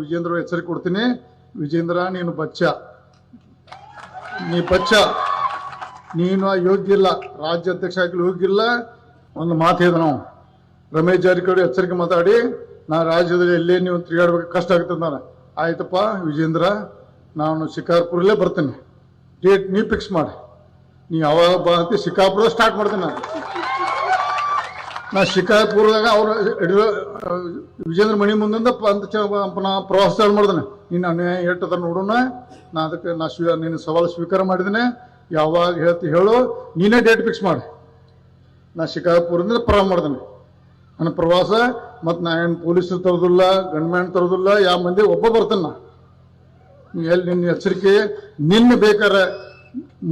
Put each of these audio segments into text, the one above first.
ವಿಜೇಂದ್ರ ಎಚ್ಚರಿಕೆ ಕೊಡ್ತೀನಿ. ವಿಜೇಂದ್ರ, ನೀನು ಬಚ್ಚ. ನೀ ಬಚ್ಚ. ನೀನು ಯೋಗ್ಯ ಇಲ್ಲ ರಾಜ್ಯ ಅಧ್ಯಕ್ಷ ಆಗಲಿ ಯೋಗ್ಯ ಇಲ್ಲ ಒಂದು ಮಾತು ಹೇಳಿದ ನಾವು. ರಮೇಶ್ ಜಾರಕಿಹೊಳಿ ಎಚ್ಚರಿಕೆ ಮಾತಾಡಿ. ನಾ ರಾಜ್ಯದಲ್ಲಿ ಎಲ್ಲೇ ನೀವು ತಿರುಗಾಡ್ಬೇಕು, ಕಷ್ಟ ಆಗುತ್ತೆ ನಾನು ಆಯ್ತಪ್ಪ, ವಿಜೇಂದ್ರ, ನಾನು ಶಿಕಾರ್ಪುರಲ್ಲೇ ಬರ್ತೀನಿ. ಡೇಟ್ ನೀ ಫಿಕ್ಸ್ ಮಾಡಿ. ನೀ ಯಾವಾಗ ಬಾ ಅಂತ ಶಿಕಾರ್ಪುರ ಸ್ಟಾರ್ಟ್ ಮಾಡ್ತೀನಿ ನಾನು. ನಾ ಶಿಕಾರ್ಪುರದಾಗ ಅವ್ರ ವಿಜೇಂದ್ರ ಮಣಿ ಮುಂದಿಂದ ನಾ ಪ್ರವಾಸ ಚಾಲು ಮಾಡಿದ್ದೇನೆ ನೀನು ಅನ್ಯಾಯ ಹೇಳ್ತದ ನೋಡೋಣ ನಾ ಅದಕ್ಕೆ ನಾ ಸ್ವೀ, ನಿನ್ನ ಸವಾಲು ಸ್ವೀಕಾರ ಮಾಡಿದ್ದೇನೆ ಯಾವಾಗ ಹೇಳ್ತಿ ಹೇಳು, ನೀನೇ ಡೇಟ್ ಫಿಕ್ಸ್ ಮಾಡಿ. ನಾ ಶಿಕಾರ್ಪುರದಿಂದ ಪ್ರಾರಂಭ ಮಾಡಿದ್ನೆ. ನನ್ನ ಪ್ರವಾಸ, ಮತ್ತು ನಾ ಏನು ಪೊಲೀಸ್ ತರೋದಿಲ್ಲ ಗಂಡ್ಮ್ಯಾನ್ ತರೋದಿಲ್ಲ ಯಾವ ಮಂದಿ ಒಬ್ಬ ಬರ್ತಾನೆ ನಾ. ಎಲ್ಲಿ ನಿನ್ನ ಎಚ್ಚರಿಕೆ, ನಿನ್ನ ಬೇಕಾರೆ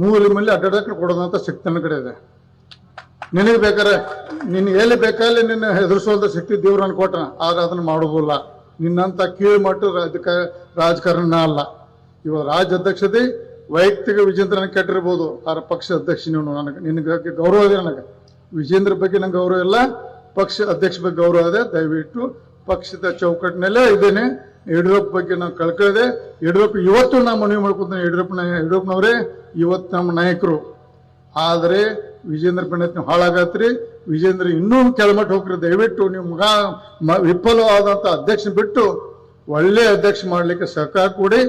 ಮೂಲೆ ಮೇಲೆ ಅಡ್ಡಾಡಕ್ಕೆ ಕೊಡೋದಂತ ಶಕ್ತಿ ನನ್ನ ಕಡೆ ಇದೆ. ನಿನಗೆ ಬೇಕಾರೆ ನಿನ್ ಎಲ್ಲಿ ಬೇಕಾದ್ರೆ ನಿನ್ನ ಹೆದರ್ಸೋದ ಶಕ್ತಿ ದೇವ್ರನ್ನ ಕೊಟ್ಟ ಆದ್ರೆ ಅದನ್ನ ಮಾಡೋದಿಲ್ಲ ನಿನ್ನಂತ ಕೀಳು ಮಟ್ಟು ರಾಜಕ, ರಾಜಕಾರಣ ಅಲ್ಲ. ಇವ ರಾಜ್ಯ ಅಧ್ಯಕ್ಷತೆ ವೈಯಕ್ತಿಕ ವಿಜೇಂದ್ರನ ಕೆಟ್ಟಿರ್ಬೋದು. ಆದ್ರೆ ಪಕ್ಷ ಅಧ್ಯಕ್ಷ ನೀವು ನನಗೆ, ನಿನಗೆ ಗೌರವ ಇದೆ ನನಗೆ? ವಿಜೇಂದ್ರ ಬಗ್ಗೆ ನಂಗೆ ಗೌರವ ಇಲ್ಲ. ಪಕ್ಷ ಅಧ್ಯಕ್ಷ ಬಗ್ಗೆ ಗೌರವ ಇದೆ. ದಯವಿಟ್ಟು ಪಕ್ಷದ ಚೌಕಟ್ಟಿನಲ್ಲೇ ಇದ್ದೇನೆ. ಯಡಿಯೂರಪ್ಪ ಬಗ್ಗೆ ನಾವು ಕಳ್ಕೊಳ್ಳದೆ ಯಡಿಯೂರಪ್ಪ ಇವತ್ತು ನಾ ಮನವಿ ಮಾಡ್ಕೊತೇನೆ. ಯಡಿಯೂರಪ್ಪನ, ಯಡಿಯೂರಪ್ಪನವರೇ, ಇವತ್ತು ನಮ್ಮ ನಾಯಕರು. ಆದರೆ ವಿಜೇಂದ್ರ ಪಂಡಿತ್ ನೀವು ಹಾಳಾಗತ್ರಿ. ವಿಜೇಂದ್ರ ಇನ್ನೂ ಕೆಳಮಟ್ಟ ಹೋಗ್ರಿ. ದಯವಿಟ್ಟು ನೀವು ಮಗ ವಿಫಲವಾದಂಥ ಅಧ್ಯಕ್ಷ ಬಿಟ್ಟು ಒಳ್ಳೆ ಅಧ್ಯಕ್ಷ ಮಾಡಲಿಕ್ಕೆ ಸಹಕಾರ ಕೊಡಿ.